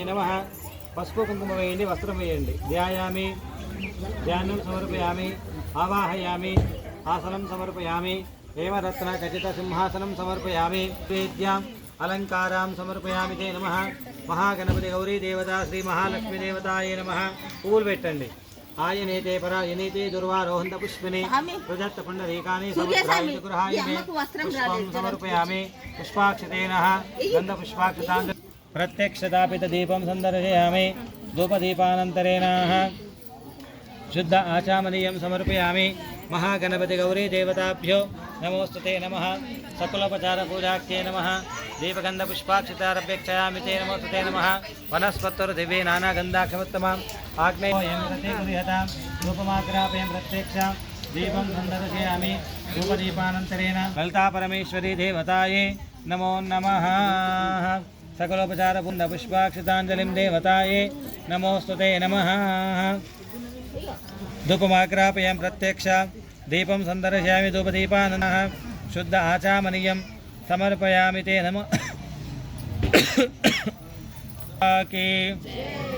ఏ నమ. పసుపు కుంకుమ వేయండి వస్త్రం వేయండి. ధ్యాయామి ధ్యానం సమర్పయామి ఆవాహయామి ఆసనం సమర్పయామి హేమరత్న ఖచ్చిత సింహాసనం సమర్పయామి వేద్యాం అలంకారాం సమర్పయామి తే నమ. మహాగణపతి గౌరీ దేవత శ్రీ మహాలక్ష్మీ దేవతాయ నమ. పువ్వులు పెట్టండి. ఆయనేతే పరాయనేతే దుర్వారోహంత పుష్పిని ప్రదత్త పుండరీకాని సమర్పయామి. పుష్పాక్షతేన. గంధ పుష్పాక్షతాంత प्रत्यक्षतापितदीपं सन्दर्शयामि। धूपदीपानन्तरेणाः शुद्ध आचामनीयं समर्पयामि। महागणपतिगौरीदेवताभ्यो नमोऽस्तु ते नमः। सकुलोपचारपूजाख्ये नमः। दीपगन्धपुष्पाक्षितारभ्यक्षयामि ते नमोऽस्तु ते नमः। वनस्पत्युर्दिवे नानागन्धाक्षमुत्तमाम् आग्नेयं गृहतां रूपमात्रापयं प्रत्यक्षां। दीपं सन्दर्शयामि। रूपदीपानन्तरेण ललितापरमेश्वरी देवतायै नमो नमः। सकलोपचार सकलोपचारपुण्डपुष्पाक्षताञ्जलिं देवताये नमोस्तुते नमः। धूपमाग्रापय प्रत्यक्ष दीपम सन्दर्शयामि धूपदीपान शुद्ध आचामनीय समर्पयामि ते नमः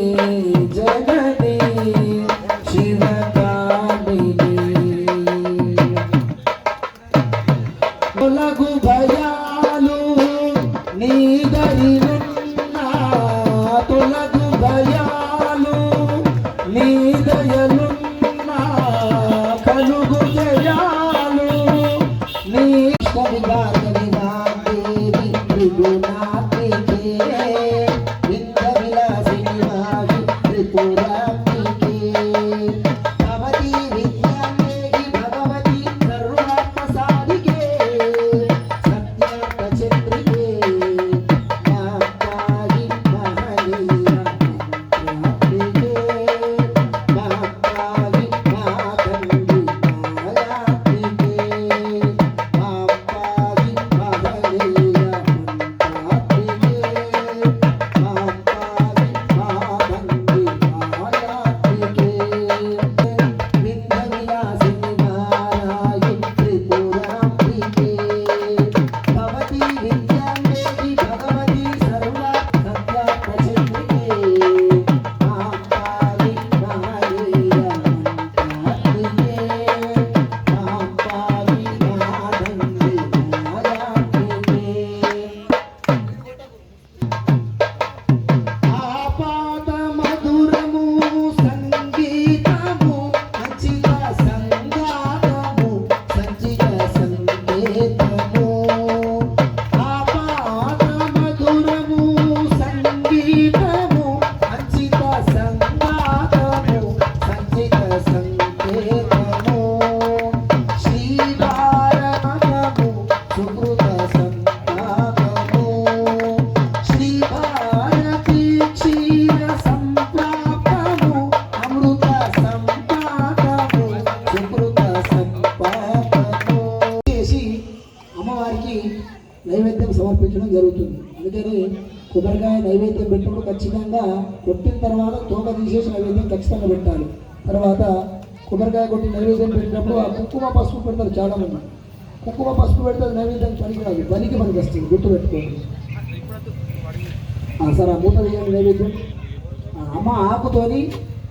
నీ దరినున్నా తొలగు భయాలు నీ దయలున్నా కలుగు జయాలు నీ కవి భార్గవి దేవి త్రిగుణాత్మికే వింద విలాసిని వాగి త్రిపురాత్మికే జరుగుతుంది. అందుకని కొబ్బరికాయ నైవేద్యం పెట్టినప్పుడు ఖచ్చితంగా కొట్టిన తర్వాత తోక తీసేసి నైవేద్యం ఖచ్చితంగా పెట్టాలి. తర్వాత కొబ్బరికాయ కొట్టి నైవేద్యం పెట్టినప్పుడు ఆ కుంకుమ పసుపు పెడతారు చాలా మంది కుంకుమ పసుపు పెడితే నైవేద్యం పనికిరాదు. పనికి పనికి వస్తుంది. గుర్తుపెట్టుకోండి. ఆ సార్ ఆ మూత వేయాలి నైవేద్యం. ఆ అమ్మ ఆకుతోని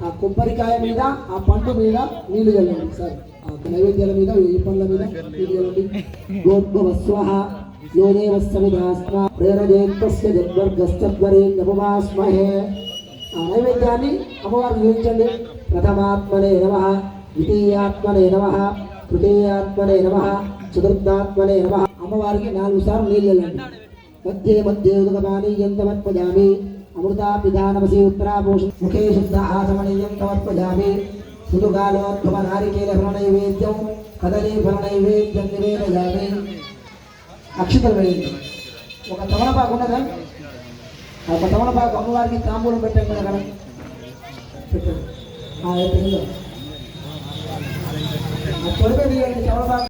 ఆ కొబ్బరికాయ మీద ఆ పండు మీద నీళ్ళు చల్లండి సార్. ఆ నైవేద్యాల మీద ఈ పండ్ల మీద నీళ్ళు చల్లండి. గోద్భవస్వ యో దేవస్సవిధాస్మ ప్రేరజేత్వస్య జద్వర్గస్తద్వరే నమమాస్మహే ఆ నైవేద్యాన్ని అమ్మవారికి చూపించండి ప్రథమాత్మనే నమ ద్వితీయాత్మనే నమ తృతీయాత్మనే నమ చతుర్థాత్మనే నమ అమ్మవారికి నాలుగు సార్లు నీళ్ళు వెళ్ళండి మధ్య మధ్య ఉదకమాని అమృతాపిధానమసి అమృత ఉత్తరాభూష ముఖే శుద్ధ ఆచమనీయం తమత్వజామి సుదుగాలోద్భవ నారికేల ఫల నైవేద్యం కదలీ ఫల నైవేద్యం నివేదయామి అక్షతలు వేయండి ఒక తమలపాకు ఉన్నదా? ఒక తమలపాకు అమ్మవారికి తాంబూలం పెట్టాం కదా కదా పెట్టండి ఆ, యొక్క ఆ తమలపాకు.